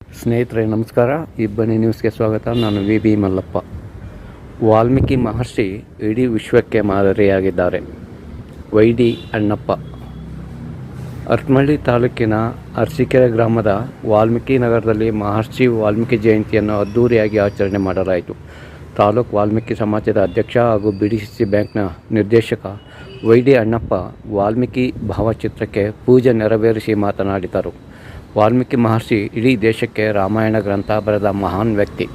ಸ್ನೇಹಿತರೆ, ನಮಸ್ಕಾರ. ಇಬ್ಬನಿ ನ್ಯೂಸ್ಗೆ ಸ್ವಾಗತ. ನಾನು ವಿ. ಬಿ. ಮಲ್ಲಪ್ಪ. ವಾಲ್ಮೀಕಿ ಮಹರ್ಷಿ ಇಡೀ ವಿಶ್ವಕ್ಕೆ ಮಾದರಿಯಾಗಿದ್ದಾರೆ. ವೈ. ಡಿ. ಅಣ್ಣಪ್ಪ. ಅರ್ಕಮಳ್ಳಿ ತಾಲೂಕಿನ ಅರಸೀಕೆರೆ ಗ್ರಾಮದ ವಾಲ್ಮೀಕಿ ನಗರದಲ್ಲಿ ಮಹರ್ಷಿ ವಾಲ್ಮೀಕಿ ಜಯಂತಿಯನ್ನು ಅದ್ದೂರಿಯಾಗಿ ಆಚರಣೆ ಮಾಡಲಾಯಿತು. ತಾಲೂಕು ವಾಲ್ಮೀಕಿ ಸಮಾಜದ ಅಧ್ಯಕ್ಷ ಹಾಗೂ ಬಿ ಡಿ ಸಿ ಸಿ ಬ್ಯಾಂಕ್ನ ನಿರ್ದೇಶಕ ವೈ. ಡಿ. ಅಣ್ಣಪ್ಪ ವಾಲ್ಮೀಕಿ ಭಾವಚಿತ್ರಕ್ಕೆ ಪೂಜೆ ನೆರವೇರಿಸಿ ಮಾತನಾಡಿದರು. ವಾಲ್ಮೀಕಿ ಮಹರ್ಷಿ ಇಡೀ ದೇಶಕ್ಕೆ ರಾಮಾಯಣ ಗ್ರಂಥ ಬರೆದ ಮಹಾನ್ ವ್ಯಕ್ತಿ.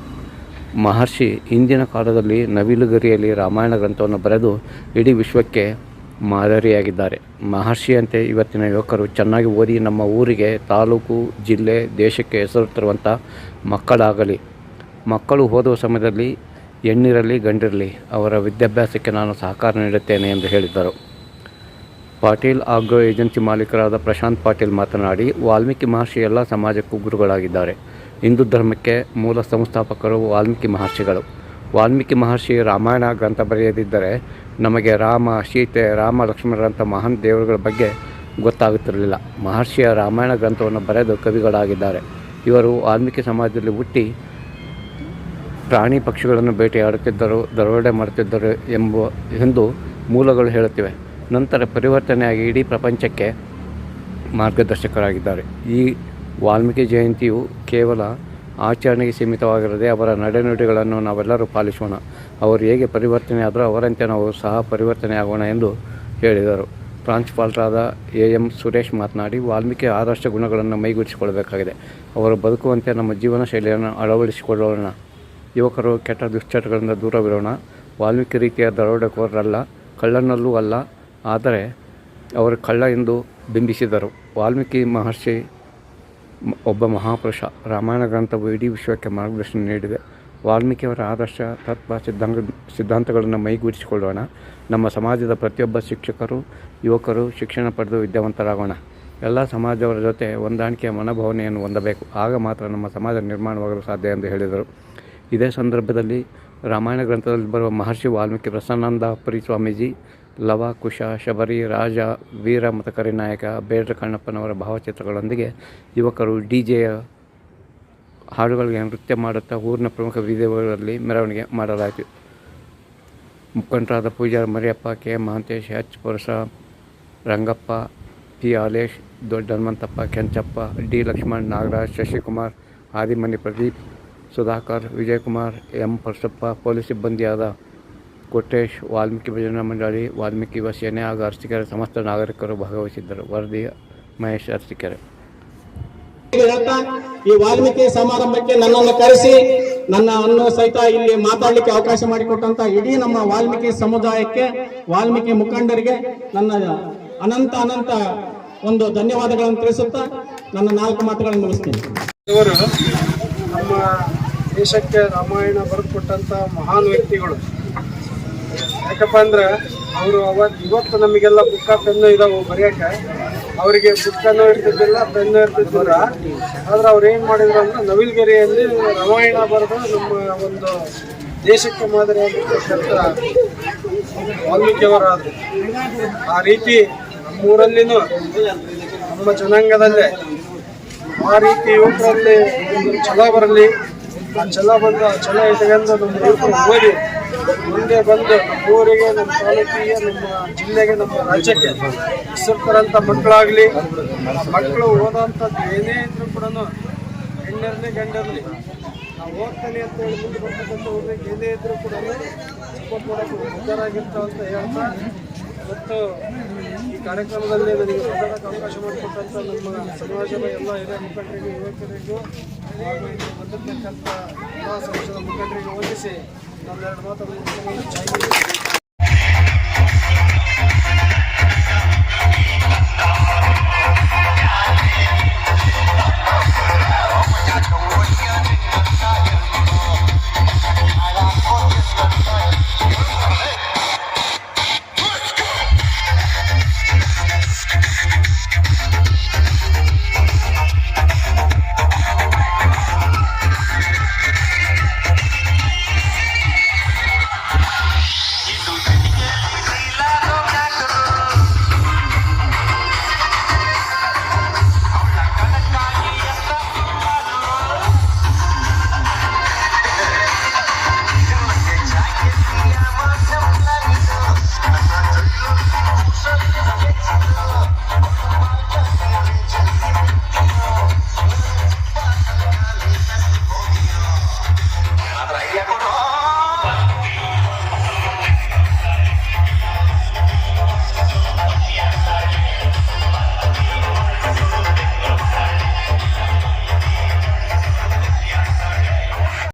ಮಹರ್ಷಿ ಇಂದಿನ ಕಾಲದಲ್ಲಿ ನವಿಲುಗರಿಯಲ್ಲಿ ರಾಮಾಯಣ ಗ್ರಂಥವನ್ನು ಬರೆದು ಇಡೀ ವಿಶ್ವಕ್ಕೆ ಮಾದರಿಯಾಗಿದ್ದಾರೆ. ಮಹರ್ಷಿಯಂತೆ ಇವತ್ತಿನ ಯುವಕರು ಚೆನ್ನಾಗಿ ಓದಿ ನಮ್ಮ ಊರಿಗೆ, ತಾಲೂಕು, ಜಿಲ್ಲೆ, ದೇಶಕ್ಕೆ ಹೆಸರು ತರುವಂಥ ಮಕ್ಕಳಾಗಲಿ. ಮಕ್ಕಳು ಓದುವ ಸಮಯದಲ್ಲಿ ಹೆಣ್ಣಿರಲಿ ಗಂಡಿರಲಿ ಅವರ ವಿದ್ಯಾಭ್ಯಾಸಕ್ಕೆ ನಾನು ಸಹಕಾರ ನೀಡುತ್ತೇನೆ ಎಂದು ಹೇಳಿದರು ಪಾಟೀಲ್ ಆಗ್ರೋ ಏಜೆನ್ಸಿ ಮಾಲೀಕರಾದ ಪ್ರಶಾಂತ್ ಪಾಟೀಲ್ ಮಾತನಾಡಿ, ವಾಲ್ಮೀಕಿ ಮಹರ್ಷಿ ಎಲ್ಲ ಸಮಾಜಕ್ಕೂ ಗುರುಗಳಾಗಿದ್ದಾರೆ. ಹಿಂದೂ ಧರ್ಮಕ್ಕೆ ಮೂಲ ಸಂಸ್ಥಾಪಕರು ವಾಲ್ಮೀಕಿ ಮಹರ್ಷಿಗಳು. ವಾಲ್ಮೀಕಿ ಮಹರ್ಷಿ ರಾಮಾಯಣ ಗ್ರಂಥ ಬರೆಯದಿದ್ದರೆ ನಮಗೆ ರಾಮ, ಸೀತೆ, ರಾಮ, ಲಕ್ಷ್ಮಣರಂಥ ಮಹಾನ್ ದೇವರುಗಳ ಬಗ್ಗೆ ಗೊತ್ತಾಗುತ್ತಿರಲಿಲ್ಲ. ಮಹರ್ಷಿಯ ರಾಮಾಯಣ ಗ್ರಂಥವನ್ನು ಬರೆದು ಕವಿಗಳಾಗಿದ್ದಾರೆ. ಇವರು ವಾಲ್ಮೀಕಿ ಸಮಾಜದಲ್ಲಿ ಹುಟ್ಟಿ ಪ್ರಾಣಿ ಪಕ್ಷಿಗಳನ್ನು ಭೇಟಿಯಾಡುತ್ತಿದ್ದರು ದರೋಡೆ ಮಾಡುತ್ತಿದ್ದರು ಎಂಬ, ಎಂದು ಮೂಲಗಳು ಹೇಳುತ್ತಿವೆ. ನಂತರ ಪರಿವರ್ತನೆಯಾಗಿ ಇಡೀ ಪ್ರಪಂಚಕ್ಕೆ ಮಾರ್ಗದರ್ಶಕರಾಗಿದ್ದಾರೆ. ಈ ವಾಲ್ಮೀಕಿ ಜಯಂತಿಯು ಕೇವಲ ಆಚರಣೆಗೆ ಸೀಮಿತವಾಗಿರದೆ ಅವರ ನಡೆನುಡಿಗಳನ್ನು ನಾವೆಲ್ಲರೂ ಪಾಲಿಸೋಣ. ಅವರು ಹೇಗೆ ಪರಿವರ್ತನೆ ಆದರೂ ಅವರಂತೆ ನಾವು ಸಹ ಪರಿವರ್ತನೆ ಆಗೋಣ ಎಂದು ಹೇಳಿದರು. ಪ್ರಾಂಶುಪಾಲರಾದ ಎ ಎಂ ಸುರೇಶ್ ಮಾತನಾಡಿ, ವಾಲ್ಮೀಕಿ ಆದರ್ಶ ಗುಣಗಳನ್ನು ಮೈಗೂಡಿಸಿಕೊಳ್ಳಬೇಕಾಗಿದೆ. ಅವರು ಬದುಕುವಂತೆ ನಮ್ಮ ಜೀವನ ಶೈಲಿಯನ್ನು ಅಳವಡಿಸಿಕೊಳ್ಳೋಣ. ಯುವಕರು ಕೆಟ್ಟ ದುಶ್ಚಟಗಳಿಂದ ದೂರವಿರೋಣ. ವಾಲ್ಮೀಕಿ ರೀತಿಯ ದರೋಡೆಕೋರರಲ್ಲ, ಕಳ್ಳನಲ್ಲೂ ಅಲ್ಲ ಆದರೆ ಅವರು ಕಳ್ಳ ಎಂದು ಬಿಂಬಿಸಿದರು. ವಾಲ್ಮೀಕಿ ಮಹರ್ಷಿ ಒಬ್ಬ ಮಹಾಪುರುಷ ರಾಮಾಯಣ ಗ್ರಂಥವು ಇಡೀ ವಿಶ್ವಕ್ಕೆ ಮಾರ್ಗದರ್ಶನ ನೀಡಿದೆ. ವಾಲ್ಮೀಕಿಯವರ ಆದರ್ಶ, ತತ್ವ ಸಿದ್ಧಾಂತ ಸಿದ್ಧಾಂತಗಳನ್ನು ಮೈಗೂಡಿಸಿಕೊಳ್ಳೋಣ. ನಮ್ಮ ಸಮಾಜದ ಪ್ರತಿಯೊಬ್ಬ ಶಿಕ್ಷಕರು, ಯುವಕರು ಶಿಕ್ಷಣ ಪಡೆದು ವಿದ್ಯಾವಂತರಾಗೋಣ. ಎಲ್ಲ ಸಮಾಜದವರ ಜೊತೆ ಹೊಂದಾಣಿಕೆಯ ಮನೋಭಾವನೆಯನ್ನು ಹೊಂದಬೇಕು. ಆಗ ಮಾತ್ರ ನಮ್ಮ ಸಮಾಜ ನಿರ್ಮಾಣವಾಗಲು ಸಾಧ್ಯ ಎಂದು ಹೇಳಿದರು. ಇದೇ ಸಂದರ್ಭದಲ್ಲಿ ರಾಮಾಯಣ ಗ್ರಂಥದಲ್ಲಿ ಬರುವ ಮಹರ್ಷಿ ವಾಲ್ಮೀಕಿ ಪ್ರಸನ್ನಾನಂದ ಪುರಿ ಸ್ವಾಮೀಜಿ ಲವ, ಕುಶ, ಶಬರಿ, ರಾಜ, ವೀರ ಮತಕರಿ ನಾಯಕ, ಬೇಡ್ರ ಕಣ್ಣಪ್ಪನವರ ಭಾವಚಿತ್ರಗಳೊಂದಿಗೆ ಯುವಕರು ಡಿ ಜೆಯ ಹಾಡುಗಳಿಗೆ ನೃತ್ಯ ಮಾಡುತ್ತಾ ಊರಿನ ಪ್ರಮುಖ ಬೀದಿಗಳಲ್ಲಿ ಮೆರವಣಿಗೆ ಮಾಡಲಾಯಿತು. ಮುಖಂಡರಾದ Pujari Mariyappa, K. Mahantesh, H. Purusha Rangappa, P. Halesh, Dodda Hanumanthappa, Kenchappa, D. Lakshman, Nagaraj, Shashikumar, Adimani Pradeep, Sudhakar, Vijayakumar, M. Parasappa, police ಸಿಬ್ಬಂದಿಯಾದ Kottesh Valmiki ಭಜನಾ ಮಂಡಳಿ ವಾಲ್ಮೀಕಿ ಯುವ ಸೇನೆ ಹಾಗೂ ಅರಸೀಕೆರೆ ಸಮಸ್ತ ನಾಗರಿಕರು ಭಾಗವಹಿಸಿದ್ದರು. ವರದಿ ಮಹೇಶ್ ಅರಸೀಕೆರೆ. ಹೇಳ್ತಾ ಈ ವಾಲ್ಮೀಕಿ ಸಮಾರಂಭಕ್ಕೆ ನನ್ನನ್ನು ಕರೆಸಿ ನನ್ನ ಅನ್ನು ಸಹಿತ ಇಲ್ಲಿ ಮಾತಾಡಲಿಕ್ಕೆ ಅವಕಾಶ ಮಾಡಿಕೊಟ್ಟಂತ ಇಡೀ ನಮ್ಮ ವಾಲ್ಮೀಕಿ ಸಮುದಾಯಕ್ಕೆ ವಾಲ್ಮೀಕಿ ಮುಖಂಡರಿಗೆ ನನ್ನ ಅನಂತ ಅನಂತ ಒಂದು ಧನ್ಯವಾದಗಳನ್ನು ತಿಳಿಸುತ್ತಾ ನನ್ನ ನಾಲ್ಕು ಮಾತುಗಳನ್ನು ಮುಗಿಸ್ತೀನಿ. ಇವರು ನಮ್ಮ ದೇಶಕ್ಕೆ ರಾಮಾಯಣ ಬರೆದುಕೊಟ್ಟಂತ ಮಹಾನ್ ವ್ಯಕ್ತಿಗಳು. ಯಾಕಪ್ಪ ಅಂದ್ರೆ ಅವರು ಅವತ್ತು ಇವತ್ತು ನಮಗೆಲ್ಲ ಬುಕ್ಕ ಪೆನ್ನು ಇದಾವೆ ಬರೆಯೋಕೆ ಅವರಿಗೆ ಬುಕ್ಕನ್ನು ಇರ್ತಿದ್ದಿಲ್ಲ ಪೆನ್ನು ಇರ್ತಿದ್ದಿಲ್ಲ. ಆದ್ರೆ ಅವ್ರು ಏನು ಮಾಡಿದ್ರು ಅಂದ್ರೆ ನವಿಲ್ಗೆರೆಯಲ್ಲಿ ರಾಮಾಯಣ ಬರೆದು ನಮ್ಮ ಒಂದು ದೇಶಕ್ಕೆ ಮಾದರಿಯಾಗಿ ಕೊಟ್ಟಂತ ವಾಲ್ಮೀಕಿಯವರಾದ್ರು. ಆ ರೀತಿ ನಮ್ಮೂರಲ್ಲಿನೂ, ನಮ್ಮ ಜನಾಂಗದಲ್ಲೇ ಆ ರೀತಿ ಯುವಕರಲ್ಲಿ, ಒಂದು ಛಲ ಬರಲಿ. ಆ ಛಲ ಬಂದು, ಛಲ ಇಟ್ಕೊಂಡು ನಮ್ಮ ಯುವಕರು ಓದಿ ಮುಂದೆ ಬಂದು ನಮ್ಮ ಊರಿಗೆ, ನಮ್ಮ ತಾಲೂಕಿಗೆ, ನಮ್ಮ ಜಿಲ್ಲೆಗೆ, ನಮ್ಮ ರಾಜ್ಯಕ್ಕೆ ಹೆಸರು ತರಂತ ಮಕ್ಕಳಾಗಲಿ, ಮಕ್ಕಳು ಓದೋಂಥದ್ದು ಏನೇ ಇದ್ರೂ ಕೂಡ ಹೆಣ್ಣಿರಲಿ ಗಂಡಿರಲಿ ನಾವು ಓದ್ತಾನೆ ಅಂತ ಹೇಳಿ ಮುಂದೆ ಬರ್ತಕ್ಕಂಥ ಊರಿಗೆ ಏನೇ ಇದ್ರೂ ಕೂಡ ಸಪೋರ್ಟ್ ಮಾಡೋಕ್ಕೆ ಉದ್ದಾರಾಗಿರ್ತಾವ ಅಂತ ಹೇಳ್ತಾ ಮತ್ತು ಈ ಕಾರ್ಯಕ್ರಮದಲ್ಲಿ ನನಗೆ ಮಾತಾಡೋಕ್ಕೆ ಅವಕಾಶ ಮಾಡಿಕೊಟ್ಟಂಥ ನಮ್ಮ ಸಮಾಜದ ಎಲ್ಲ ಹಿರಿಯ ಮುಖಂಡರಿಗೂ, ಯುವಕರಿಗೂ ಹಾಗೂ ಬಂದಿರ್ತಕ್ಕಂಥ ಎಲ್ಲ ಸಮಾಜದ ಮುಖಂಡರಿಗೆ ವಂದಿಸಿ ಮಾತನ್ನು ಮುಗಿಸ್ಕೊಂಡು